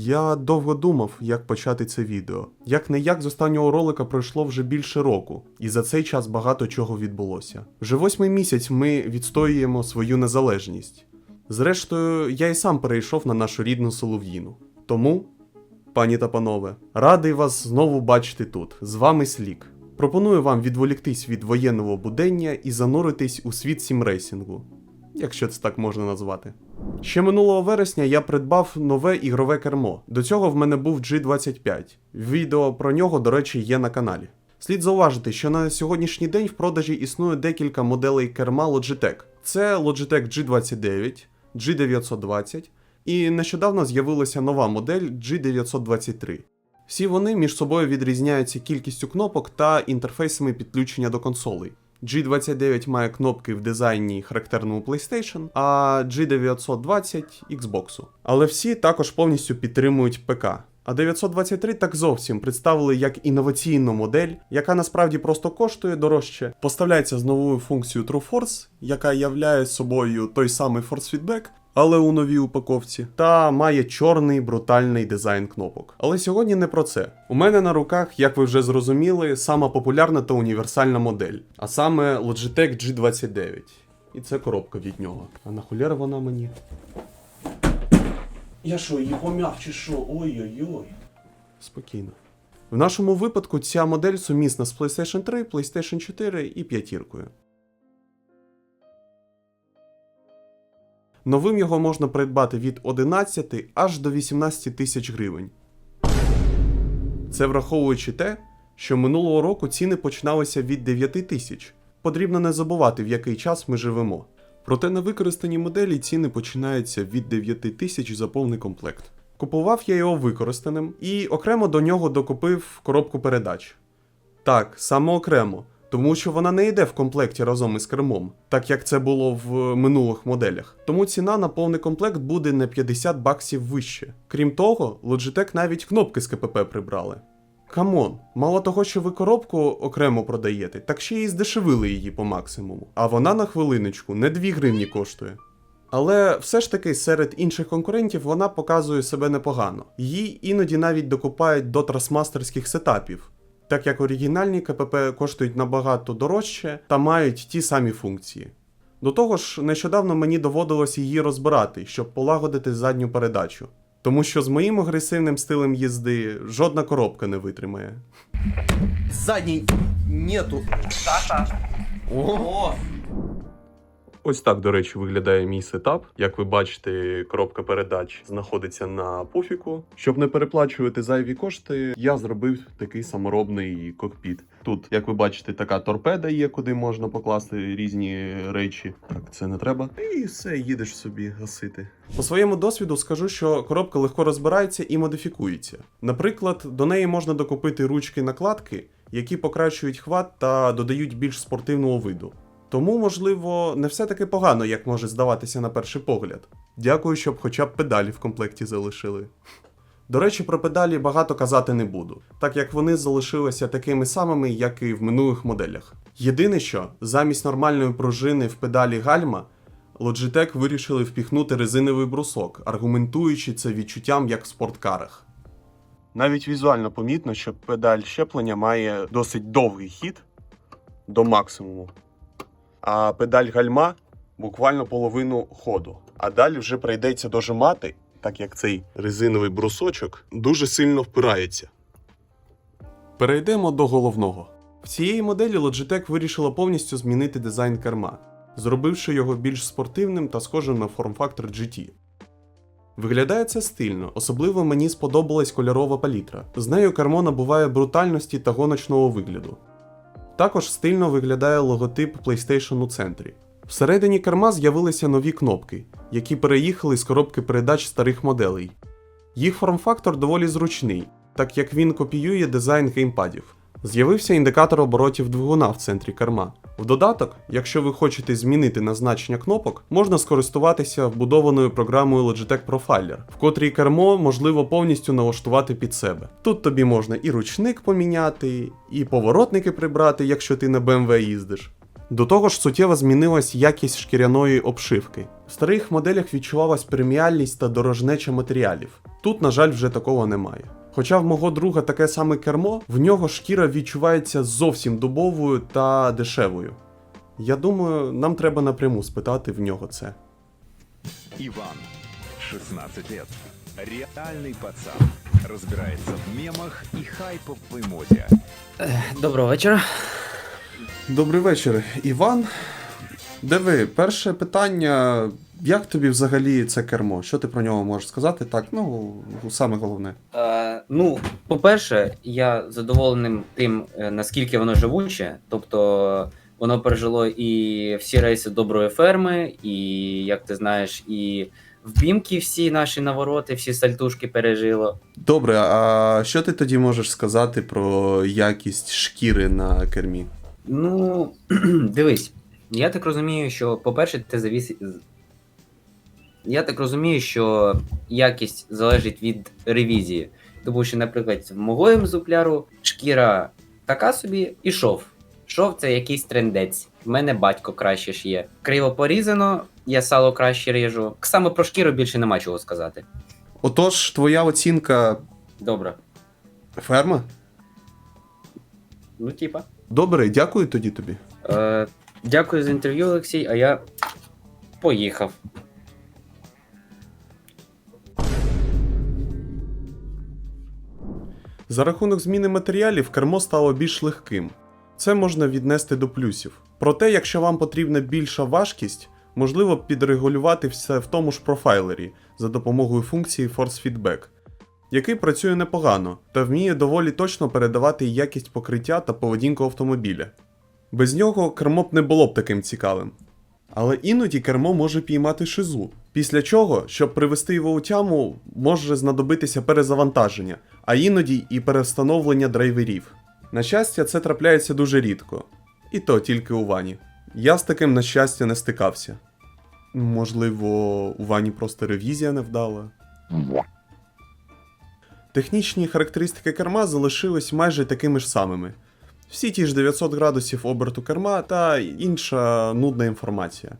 Я довго думав, як почати це відео. Як не як з останнього ролика пройшло вже більше року, і за цей час багато чого відбулося. Вже восьмий місяць ми відстоюємо свою незалежність. Зрештою, я і сам перейшов на нашу рідну Солов'їну. Тому, пані та панове, радий вас знову бачити тут. З вами Слік. Пропоную вам відволіктись від воєнного будення і зануритись у світ сімрейсингу, якщо це так можна назвати. Ще минулого вересня я придбав нове ігрове кермо. До цього в мене був G25. Відео про нього, до речі, є на каналі. Слід зауважити, що на сьогоднішній день в продажі існує декілька моделей керма Logitech. Це Logitech G29, G920 і нещодавно з'явилася нова модель G923. Всі вони між собою відрізняються кількістю кнопок та інтерфейсами підключення до консолей. G29 має кнопки в дизайні характерному PlayStation, а G920 Xbox. Але всі також повністю підтримують ПК. А 923 так зовсім представили як інноваційну модель, яка насправді просто коштує дорожче, поставляється з новою функцією TrueForce, яка являє собою той самий Force Feedback, але у новій упаковці, та має чорний брутальний дизайн кнопок. Але сьогодні не про це. У мене на руках, як ви вже зрозуміли, сама популярна та універсальна модель, а саме Logitech G29. І це коробка від нього. А нахуляра вона мені? Я що, її пом'яв чи що? Ой-ой-ой. Спокійно. В нашому випадку ця модель сумісна з PlayStation 3, PlayStation 4 і п'ятіркою. Новим його можна придбати від 11 аж до 18 тисяч гривень. Це враховуючи те, що минулого року ціни починалися від 9 тисяч. Потрібно не забувати, в який час ми живемо. Проте на використані моделі ціни починаються від 9 тисяч за повний комплект. Купував я його використаним і окремо до нього докупив коробку передач. Так, саме окремо, тому що вона не йде в комплекті разом із кермом, так як це було в минулих моделях. Тому ціна на повний комплект буде на 50 баксів вище. Крім того, Logitech навіть кнопки з КПП прибрали. Камон, мало того, що ви коробку окремо продаєте, так ще й здешевили її по максимуму. А вона на хвилиночку не 2 гривні коштує. Але все ж таки серед інших конкурентів вона показує себе непогано. Її іноді навіть докупають до трасмастерських сетапів, так як оригінальні КПП коштують набагато дорожче та мають ті самі функції. До того ж, нещодавно мені доводилось її розбирати, щоб полагодити задню передачу. Тому що з моїм агресивним стилем їзди жодна коробка не витримає. Задній нету. Саша. О, Ось так, до речі, виглядає мій сетап. Як ви бачите, коробка передач знаходиться на пуфіку. Щоб не переплачувати зайві кошти, я зробив такий саморобний кокпіт. Тут, як ви бачите, така торпеда є, куди можна покласти різні речі. Так, це не треба. І все, їдеш собі гасити. По своєму досвіду скажу, що коробка легко розбирається і модифікується. Наприклад, до неї можна докупити ручки накладки, які покращують хват та додають більш спортивного виду. Тому, можливо, не все таки погано, як може здаватися на перший погляд. Дякую, щоб хоча б педалі в комплекті залишили. До речі, про педалі багато казати не буду, так як вони залишилися такими самими, як і в минулих моделях. Єдине що, замість нормальної пружини в педалі гальма, Logitech вирішили впіхнути резиновий брусок, аргументуючи це відчуттям як в спорткарах. Навіть візуально помітно, що педаль щеплення має досить довгий хід до максимуму а педаль гальма буквально половину ходу. А далі вже прийдеться дожимати, так як цей резиновий брусочок дуже сильно впирається. Перейдемо до головного. В цієї моделі Logitech вирішила повністю змінити дизайн керма, зробивши його більш спортивним та схожим на форм-фактор GT. Виглядає це стильно, особливо мені сподобалась кольорова палітра. З нею кермо набуває брутальності та гоночного вигляду. Також стильно виглядає логотип PlayStation у центрі. Всередині керма з'явилися нові кнопки, які переїхали з коробки передач старих моделей. Їх форм-фактор доволі зручний, так як він копіює дизайн геймпадів. З'явився індикатор оборотів двигуна в центрі керма. В додаток, якщо ви хочете змінити назначення кнопок, можна скористуватися вбудованою програмою Logitech Profiler, в котрій кермо можливо повністю налаштувати під себе. Тут тобі можна і ручник поміняти, і поворотники прибрати, якщо ти на BMW їздиш. До того ж, суттєво змінилась якість шкіряної обшивки. В старих моделях відчувалась преміальність та дорожнеча матеріалів. Тут на жаль, вже такого немає. Хоча в мого друга таке саме кермо, в нього шкіра відчувається зовсім дубовою та дешевою. Я думаю, нам треба напряму спитати в нього це. Иван, 16 лет. Реальный пацан. Разбирается в мемах и хайповой моде. Доброго вечора. Добрий вечір, Іван. Диви, перше питання: як тобі взагалі це кермо? Що ти про нього можеш сказати? Так, ну, саме головне. Е, ну, по-перше, я задоволеним тим, е, наскільки воно живуче. Тобто воно пережило і всі рейси доброї ферми, і, як ти знаєш, і в бімки всі наші навороти, всі сальтушки пережило. Добре, а що ти тоді можеш сказати про якість шкіри на кермі? Ну, дивись, я так розумію, що, по-перше, це завіс... Я так розумію, що якість залежить від ревізії. Тому що, наприклад, в мого екземпляру шкіра така собі і шов. Шов це якийсь трендець. В мене батько краще ж є. Криво порізано, я сало краще ріжу. Саме про шкіру більше нема чого сказати. Отож, твоя оцінка Добре. ферма? Ну, типа. Добре, дякую тоді тобі. Е, дякую за інтерв'ю, Олексій, а я поїхав. За рахунок зміни матеріалів кермо стало більш легким. Це можна віднести до плюсів. Проте, якщо вам потрібна більша важкість, можливо підрегулювати все в тому ж профайлері за допомогою функції Force Feedback, який працює непогано та вміє доволі точно передавати якість покриття та поведінку автомобіля. Без нього кермо б не було б таким цікавим. Але іноді кермо може піймати шизу, після чого, щоб привести його у тяму, може знадобитися перезавантаження, а іноді і перевстановлення драйверів. На щастя, це трапляється дуже рідко, і то тільки у вані. Я з таким, на щастя, не стикався. Можливо, у вані просто ревізія не вдала. Технічні характеристики керма залишились майже такими ж самими. Всі ті ж 900 градусів оберту керма та інша нудна інформація.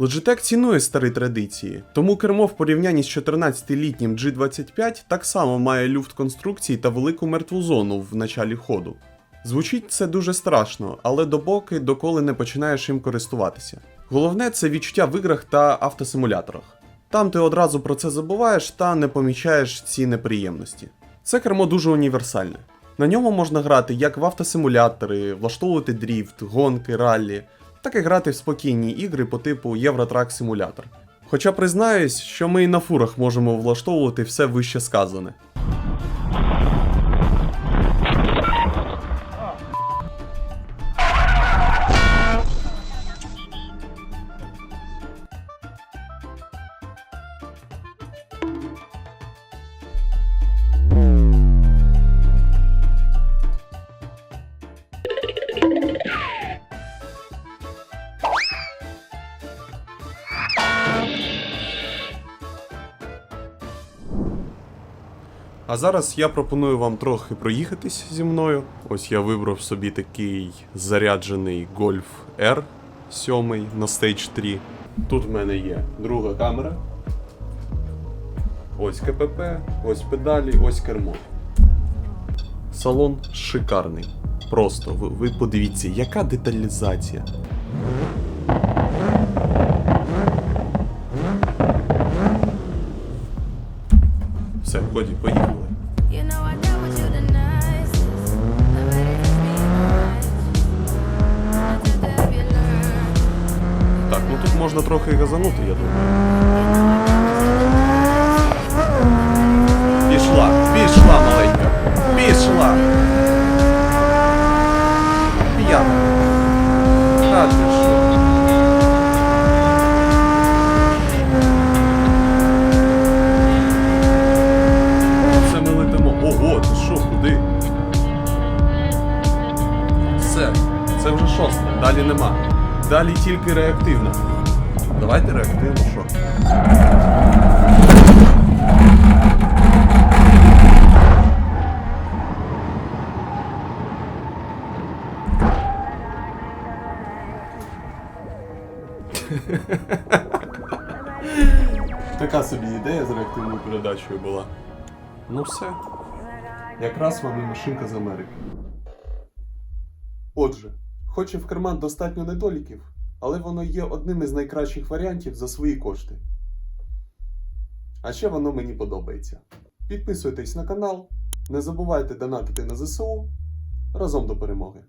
Logitech цінує старі традиції, тому кермо в порівнянні з 14-літнім G25 так само має люфт конструкції та велику мертву зону в началі ходу. Звучить це дуже страшно, але допоки доколи не починаєш їм користуватися. Головне це відчуття в іграх та автосимуляторах. Там ти одразу про це забуваєш та не помічаєш ці неприємності. Це кермо дуже універсальне. На ньому можна грати як в автосимулятори, влаштовувати дріфт, гонки, раллі, так і грати в спокійні ігри по типу Євротрак Симулятор. Хоча признаюсь, що ми і на фурах можемо влаштовувати все вище сказане. А зараз я пропоную вам трохи проїхатись зі мною. Ось я вибрав собі такий заряджений Golf R 7 на Stage 3. Тут в мене є друга камера. Ось КПП, ось педалі, ось кермо. Салон шикарний. Просто ви, ви подивіться, яка деталізація. Трохи газанути, я думаю. Пішла, пішла, маленька. Пішла. П'яна. А ти що? Все ми летимо. Ого, ти що, куди? Все, це вже шосте, далі нема. Далі тільки реактивна. Давайте реактивно, що? Така собі ідея з реактивною передачею була. Ну все. Якраз вам машинка з Америки. Отже, хоч і в карман достатньо недоліків, але воно є одним із найкращих варіантів за свої кошти. А ще воно мені подобається. Підписуйтесь на канал, не забувайте донатити на ЗСУ. Разом до перемоги!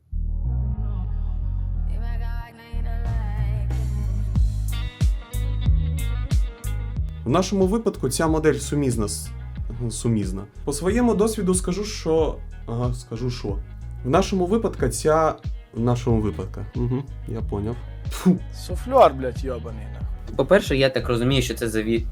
В нашому випадку ця модель сумізна. сумізна. По своєму досвіду скажу, що. Ага, скажу що. В нашому випадку ця. В нашому випадку. Угу, я поняв. Фу. Суфлер, блядь, йобаний, нахуй. По-перше, я так розумію, що це заві...